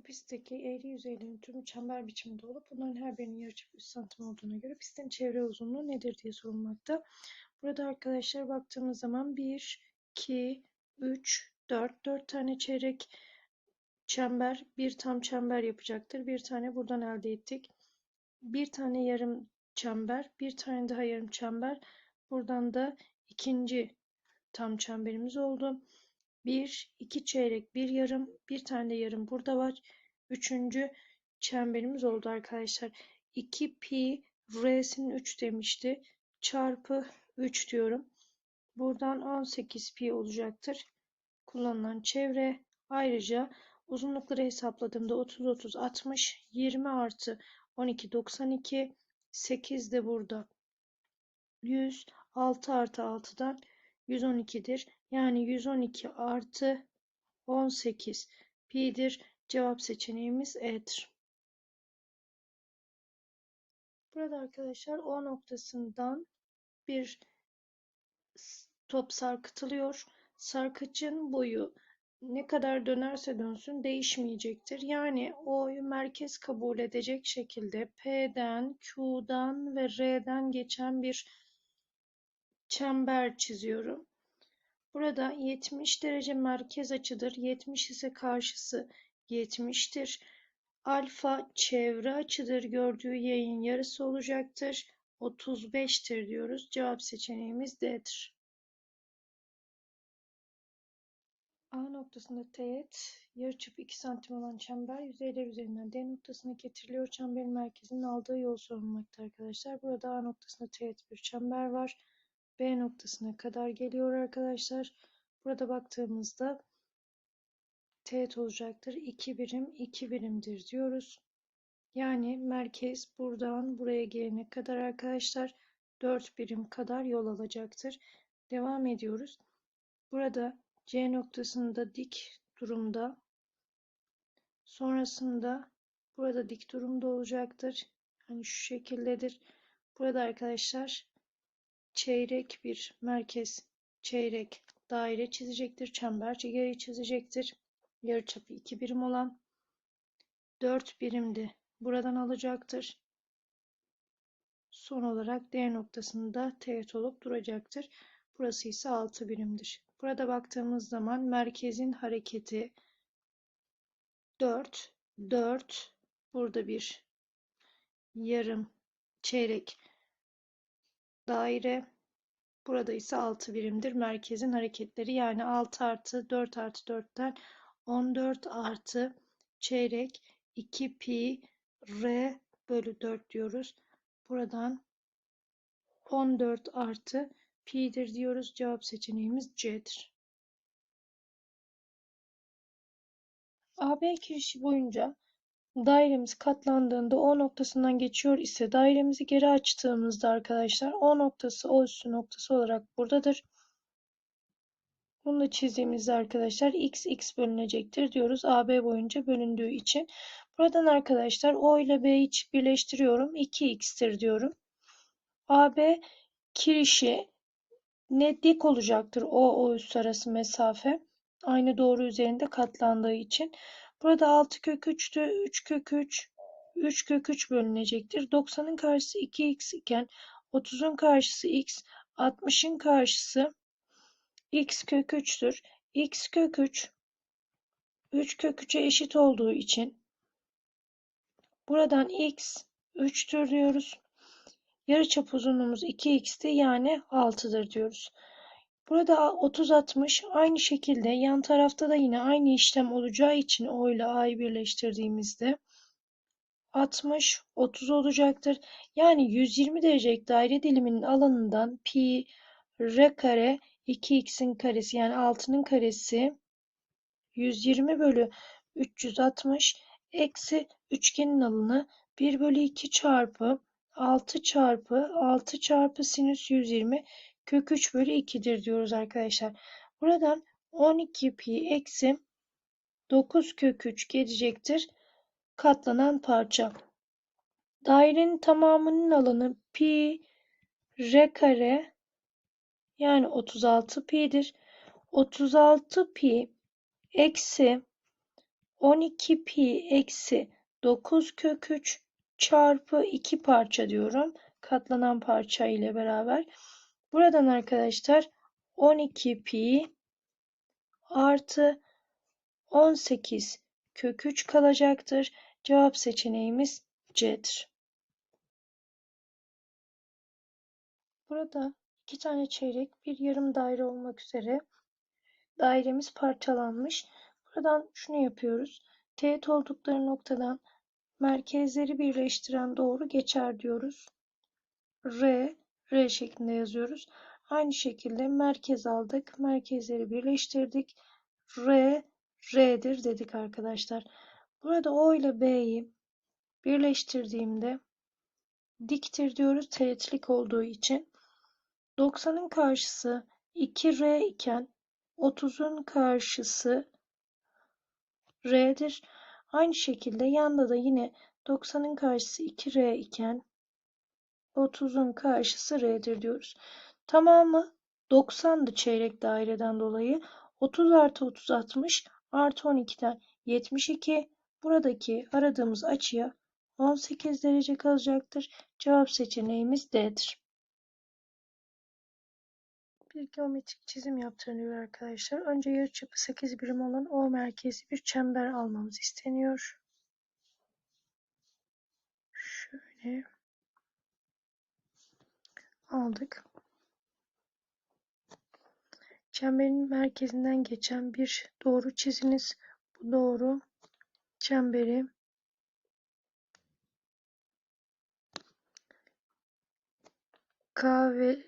Bu pistteki eğri yüzeylerin tümü çember biçiminde olup bunların her birinin yarıçapı 3 santim olduğuna göre pistin çevre uzunluğu nedir diye sorulmakta. Burada arkadaşlar baktığımız zaman 1, 2, 3, 4, 4 tane çeyrek çember bir tam çember yapacaktır. Bir tane buradan elde ettik. Bir tane yarım çember, bir tane daha yarım çember. Buradan da ikinci tam çemberimiz oldu. Bir, iki çeyrek, bir yarım, bir tane de yarım burada var. Üçüncü çemberimiz oldu arkadaşlar. 2 pi r'sinin 3 demişti. Çarpı 3 diyorum. Buradan 18 pi olacaktır. Kullanılan çevre. Ayrıca uzunlukları hesapladığımda 30 30 60 20 artı 12 92 8 de burada 100 6 artı 6'dan 112'dir. Yani 112 artı 18 pi'dir. Cevap seçeneğimiz E'dir. Burada arkadaşlar O noktasından bir top sarkıtılıyor. Sarkıcın boyu ne kadar dönerse dönsün değişmeyecektir. Yani O'yu merkez kabul edecek şekilde P'den, Q'dan ve R'den geçen bir çember çiziyorum. Burada 70 derece merkez açıdır. 70 ise karşısı 70'tir. Alfa çevre açıdır. Gördüğü yayın yarısı olacaktır. 35'tir diyoruz. Cevap seçeneğimiz D'dir. A noktasında teğet yarıçapı 2 santim olan çember yüzeyler üzerinden D noktasına getiriliyor. Çemberin merkezinin aldığı yol sorulmakta arkadaşlar. Burada A noktasında teğet bir çember var. B noktasına kadar geliyor arkadaşlar. Burada baktığımızda teğet olacaktır. 2 birim 2 birimdir diyoruz. Yani merkez buradan buraya gelene kadar arkadaşlar 4 birim kadar yol alacaktır. Devam ediyoruz. Burada C noktasında dik durumda. Sonrasında burada dik durumda olacaktır. Hani şu şekildedir. Burada arkadaşlar çeyrek bir merkez çeyrek daire çizecektir. Çember çizgiyi çizecektir. Yarıçapı 2 birim olan 4 birimdi. Buradan alacaktır. Son olarak D noktasında teğet olup duracaktır. Burası ise 6 birimdir. Burada baktığımız zaman merkezin hareketi 4, 4, burada bir yarım çeyrek daire. Burada ise 6 birimdir. Merkezin hareketleri yani 6 artı 4 artı 4'ten 14 artı çeyrek 2 pi r bölü 4 diyoruz. Buradan 14 artı pi'dir diyoruz. Cevap seçeneğimiz C'dir. AB kirişi boyunca dairemiz katlandığında O noktasından geçiyor ise dairemizi geri açtığımızda arkadaşlar O noktası O üssü noktası olarak buradadır. Bunu da çizdiğimizde arkadaşlar x x bölünecektir diyoruz. AB boyunca bölündüğü için. Buradan arkadaşlar O ile B'yi birleştiriyorum. 2x'tir diyorum. AB kirişi ne dik olacaktır O O üssü arası mesafe. Aynı doğru üzerinde katlandığı için. Burada 6 kök 3'tü. 3 kök 3. 3 kök 3 bölünecektir. 90'ın karşısı 2x iken 30'un karşısı x. 60'ın karşısı x kök 3'tür. x kök 3 3 kök 3'e eşit olduğu için buradan x 3'tür diyoruz. Yarıçap uzunluğumuz 2x'ti yani 6'dır diyoruz. Burada 30 60 aynı şekilde yan tarafta da yine aynı işlem olacağı için O ile A'yı birleştirdiğimizde 60 30 olacaktır. Yani 120 derecelik daire diliminin alanından pi r kare 2x'in karesi yani 6'nın karesi 120 bölü 360 eksi üçgenin alanı 1 bölü 2 çarpı 6 çarpı 6 çarpı sinüs 120 kök 3 bölü 2'dir diyoruz arkadaşlar. Buradan 12 pi eksi 9 kök 3 gelecektir. Katlanan parça. Dairenin tamamının alanı pi r kare yani 36 pi'dir. 36 pi eksi 12 pi eksi 9 kök 3 çarpı 2 parça diyorum. Katlanan parça ile beraber. Buradan arkadaşlar 12 pi artı 18 kök 3 kalacaktır. Cevap seçeneğimiz C'dir. Burada iki tane çeyrek, bir yarım daire olmak üzere dairemiz parçalanmış. Buradan şunu yapıyoruz. Teğet oldukları noktadan merkezleri birleştiren doğru geçer diyoruz. R, R şeklinde yazıyoruz. Aynı şekilde merkez aldık. Merkezleri birleştirdik. R, R'dir dedik arkadaşlar. Burada O ile B'yi birleştirdiğimde diktir diyoruz teğetlik olduğu için. 90'ın karşısı 2R iken 30'un karşısı R'dir. Aynı şekilde yanda da yine 90'ın karşısı 2R iken 30'un karşısı R'dir diyoruz. Tamamı 90'dı çeyrek daireden dolayı. 30 artı 30 60 artı 12'den 72. Buradaki aradığımız açıya 18 derece kalacaktır. Cevap seçeneğimiz D'dir. Bir geometrik çizim yaptırılıyor arkadaşlar. Önce yarıçapı 8 birim olan O merkezi bir çember almamız isteniyor. Şöyle aldık. Çemberin merkezinden geçen bir doğru çiziniz. Bu doğru çemberi K ve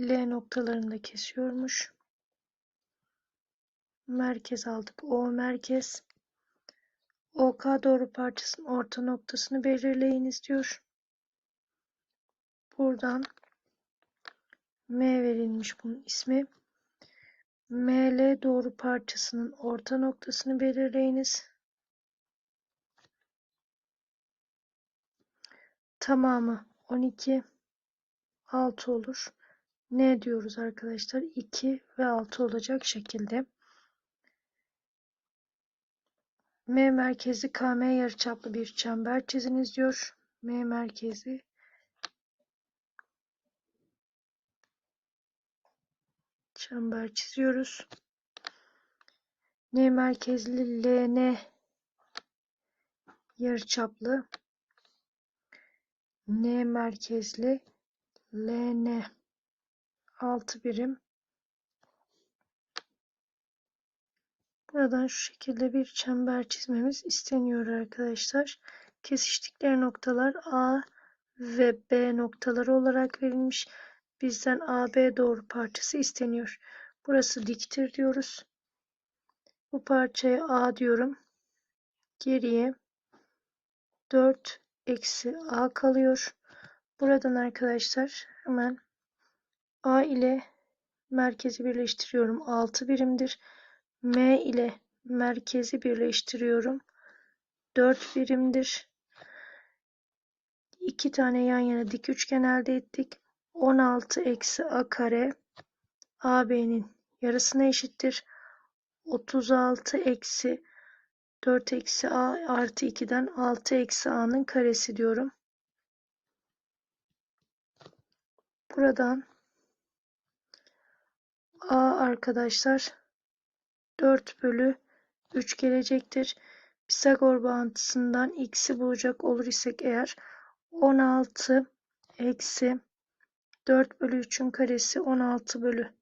L noktalarında kesiyormuş. Merkez aldık. O merkez. OK doğru parçasının orta noktasını belirleyiniz diyor. Buradan M verilmiş bunun ismi. ML doğru parçasının orta noktasını belirleyiniz. Tamamı 12 6 olur. Ne diyoruz arkadaşlar? 2 ve 6 olacak şekilde. M merkezi KM yarıçaplı bir çember çiziniz diyor. M merkezi çember çiziyoruz. N merkezli LN yarıçaplı N merkezli LN 6 birim Buradan şu şekilde bir çember çizmemiz isteniyor arkadaşlar. Kesiştikleri noktalar A ve B noktaları olarak verilmiş. Bizden AB doğru parçası isteniyor. Burası diktir diyoruz. Bu parçaya A diyorum. Geriye 4 eksi A kalıyor. Buradan arkadaşlar hemen A ile merkezi birleştiriyorum. 6 birimdir. M ile merkezi birleştiriyorum. 4 birimdir. 2 tane yan yana dik üçgen elde ettik. 16 eksi a kare AB'nin yarısına eşittir. 36 eksi 4 eksi a artı 2'den 6 eksi a'nın karesi diyorum. Buradan a arkadaşlar 4 bölü 3 gelecektir. Pisagor bağıntısından x'i bulacak olur isek eğer 16 eksi 4 bölü 3'ün karesi 16 bölü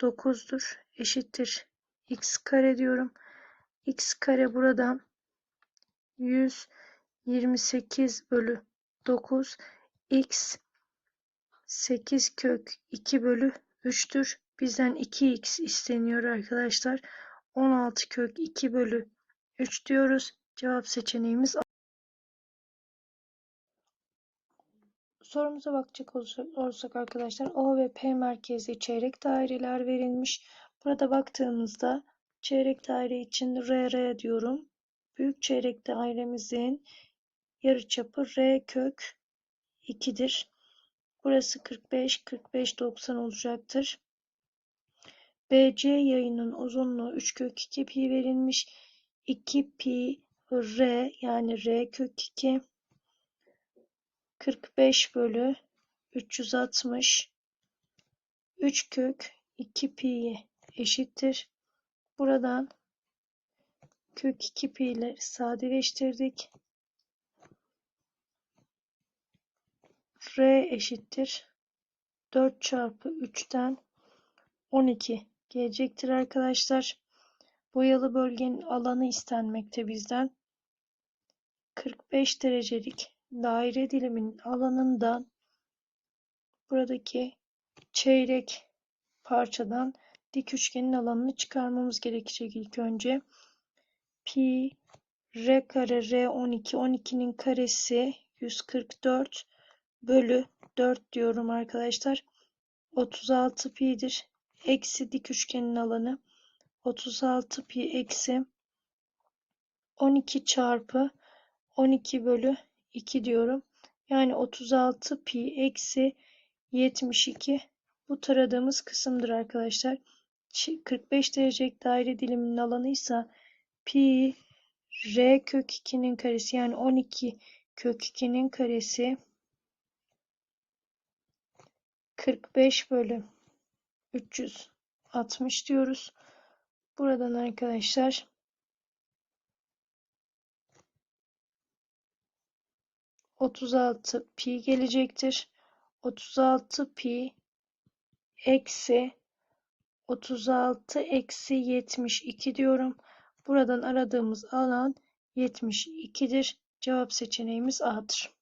9'dur. Eşittir. x kare diyorum. x kare buradan 128 bölü 9 x 8 kök 2 bölü 3'tür. Bizden 2x isteniyor arkadaşlar. 16 kök 2 bölü 3 diyoruz. Cevap seçeneğimiz Sorumuza bakacak olursak arkadaşlar O ve P merkezli çeyrek daireler verilmiş. Burada baktığımızda çeyrek daire için RR diyorum. Büyük çeyrek dairemizin yarıçapı R kök 2'dir. Burası 45, 45, 90 olacaktır. BC yayının uzunluğu 3 kök 2 pi verilmiş. 2 pi r yani r kök 2 45 bölü 360 3 kök 2 pi eşittir. Buradan kök 2 pi'leri sadeleştirdik. r eşittir 4 çarpı 3'ten 12 gelecektir arkadaşlar. Boyalı bölgenin alanı istenmekte bizden. 45 derecelik daire diliminin alanından buradaki çeyrek parçadan dik üçgenin alanını çıkarmamız gerekecek ilk önce. Pi r kare r 12 12'nin karesi 144 bölü 4 diyorum arkadaşlar. 36 pi'dir. Eksi dik üçgenin alanı 36 pi eksi 12 çarpı 12 bölü 2 diyorum. Yani 36 pi eksi 72 bu taradığımız kısımdır arkadaşlar. 45 derecelik daire diliminin alanı ise pi r kök 2'nin karesi yani 12 kök 2'nin karesi 45 bölü 360 diyoruz. Buradan arkadaşlar otuz altı pi gelecektir. Otuz altı pi eksi otuz altı eksi yetmiş iki diyorum. Buradan aradığımız alan yetmiş ikidir. Cevap seçeneğimiz A'dır.